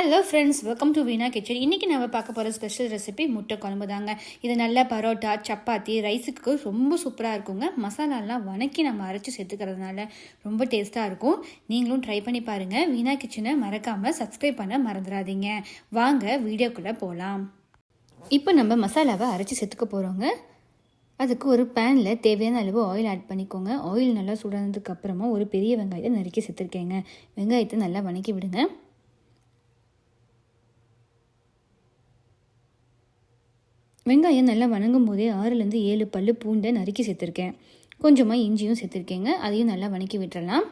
Hello friends welcome to Veena kitchen இன்றைக்கி நம்ம பார்க்க போகிற ஸ்பெஷல் ரெசிபி முட்டை குழம்பு தாங்க. இது நல்லா பரோட்டா சப்பாத்தி ரைஸுக்கு ரொம்ப சூப்பராக இருக்குங்க. மசாலாலாம் வணக்கி நம்ம அரைச்சி சேர்த்துக்கிறதுனால ரொம்ப டேஸ்ட்டாக இருக்கும். நீங்களும் ட்ரை பண்ணி பாருங்கள் வீணா கிச்சனை மறக்காமல் சப்ஸ்கிரைப் பண்ண மறந்துடாதீங்க. வாங்க வீடியோக்குள்ளே போகலாம் இப்போ நம்ம மசாலாவை அரைச்சி சேர்த்துக்க போகிறோங்க அதுக்கு ஒரு பேனில் தேவையான அளவு ஆயில் ஆட் பண்ணிக்கோங்க. ஆயில் நல்லா சுடானதுக்கு அப்புறமா ஒரு பெரிய வெங்காயத்தை நறுக்கி சேர்த்துருக்கேங்க. வெங்காயத்தை நல்லா வணக்கி விடுங்க. வெங்காயம் நல்லா வணங்கும் போதே ஆறுலேருந்து ஏழு பல் பூண்டை நறுக்கி சேர்த்துருக்கேன். கொஞ்சமாக இஞ்சியும் சேர்த்துருக்கேங்க. அதையும் நல்லா வணக்கி விட்டுறலாம்.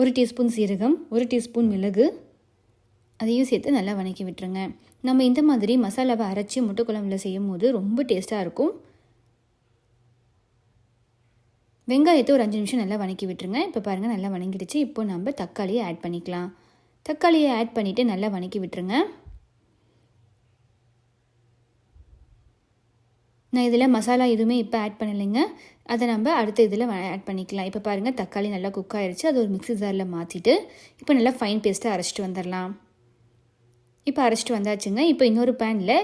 ஒரு டீஸ்பூன் சீரகம் ஒரு டீஸ்பூன் மிளகு. அதையும் சேர்த்து நல்லா வணக்கி விட்டுருங்க. நம்ம இந்த மாதிரி மசாலாவை அரைச்சி முட்டை குழம்புல செய்யும் போது ரொம்ப டேஸ்ட்டாக இருக்கும். வெங்காயத்தை ஒரு அஞ்சு நிமிஷம் நல்லா வணக்கி விட்டுருங்க. இப்போ பாருங்கள் நல்லா வணங்கிடுச்சு. இப்போ நம்ம தக்காளியை ஆட் பண்ணிக்கலாம். தக்காளியை ஆட் பண்ணிவிட்டு நல்லா வணக்கி விட்டுருங்க. நான் இதில் மசாலா எதுவுமே இப்போ ஆட் பண்ணலைங்க. அதை நம்ம அடுத்த இதில் ஆட் பண்ணிக்கலாம். இப்போ பாருங்கள் தக்காளி நல்லா குக் ஆயிடுச்சு அது ஒரு மிக்ஸி ஜாரில் மாற்றிட்டு இப்போ நல்லா ஃபைன் பேஸ்ட்டாக அரைச்சிட்டு வந்துடலாம் இப்போ அரைச்சிட்டு வந்தாச்சுங்க. இப்போ இன்னொரு பேனில்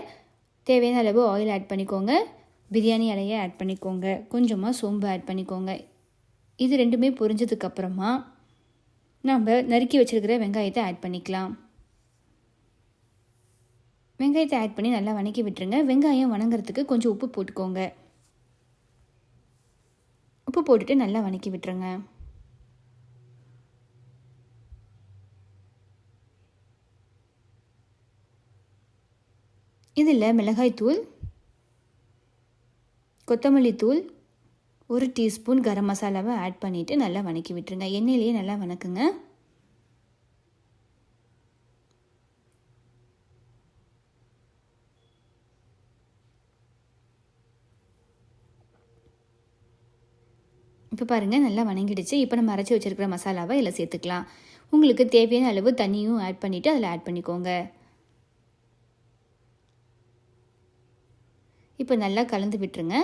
தேவையான அளவு ஆயில் ஆட் பண்ணிக்கோங்க. பிரியாணி அலையை ஆட் பண்ணிக்கோங்க. கொஞ்சமாக சோம்பு ஆட் பண்ணிக்கோங்க. இது ரெண்டுமே பொரிஞ்சதுக்கப்புறமா நம்ம நறுக்கி வச்சுருக்கிற வெங்காயத்தை ஆட் பண்ணிக்கலாம். வெங்காயத்தை ஆட் பண்ணி நல்லா வணக்கி விட்டுருங்க. வெங்காயம் வணங்குறதுக்கு கொஞ்சம் உப்பு போட்டுக்கோங்க. உப்பு போட்டுட்டு நல்லா வணக்கி விட்டுருங்க. இதில் மிளகாய் தூள் கொத்தமல்லி தூள் ஒரு டீஸ்பூன் கரம் மசாலாவை ஆட் பண்ணிவிட்டு நல்லா வணக்கி விட்டுருங்க. எண்ணெயிலேயே நல்லா வணக்குங்க. இப்போ பாருங்கள் நல்லா வணங்கிடுச்சு. இப்போ நம்ம அரைச்சி வச்சுருக்கிற மசாலாவை இதில் சேர்த்துக்கலாம். உங்களுக்கு தேவையான அளவு தண்ணியும் ஆட் பண்ணிவிட்டு அதில் ஆட் பண்ணிக்கோங்க. இப்போ நல்லா கலந்து விட்டுருங்க.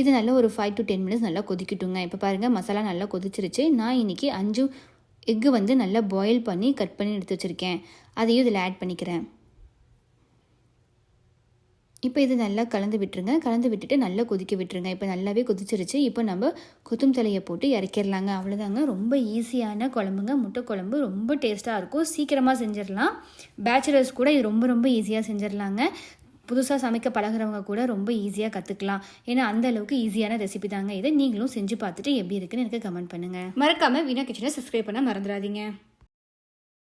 இது நல்லா ஒரு ஃபைவ் டு டென் மினிட்ஸ் நல்லா கொதிக்கட்டுங்க. இப்போ பாருங்கள் மசாலா நல்லா கொதிச்சிருச்சு. நான் இன்றைக்கி அஞ்சு எக்கு வந்து நல்லா பாயில் பண்ணி கட் பண்ணி எடுத்து வச்சுருக்கேன். அதையும் இதில் ஆட் பண்ணிக்கிறேன். இப்போ இது நல்லா கலந்து விட்டுருங்க. கலந்து விட்டுட்டு நல்லா கொதிக்க விட்டுருங்க. இப்போ நல்லாவே கொதிச்சிருச்சு. இப்போ நம்ம கொத்தும் தலையை போட்டு இறக்கிடலாங்க. அவ்வளோதாங்க. ரொம்ப ஈஸியான குழம்புங்க. முட்டை குழம்பு ரொம்ப டேஸ்ட்டாக இருக்கும். சீக்கிரமாக செஞ்சிடலாம். பேச்சுலர்ஸ் கூட இது ரொம்ப ரொம்ப ஈஸியாக செஞ்சிடலாங்க. புதுசாக சமைக்க பழகிறவங்க கூட ரொம்ப ஈஸியாக கற்றுக்கலாம் ஏன்னா அந்த அளவுக்கு ஈஸியான ரெசிபி தாங்க. இதை நீங்களும் செஞ்சு பார்த்துட்டு எப்படி இருக்குன்னு எனக்கு கமெண்ட் பண்ணுங்கள் மறக்காமல் வீணா கிச்சனை சப்ஸ்கிரைப் பண்ண மறந்துடாதீங்க.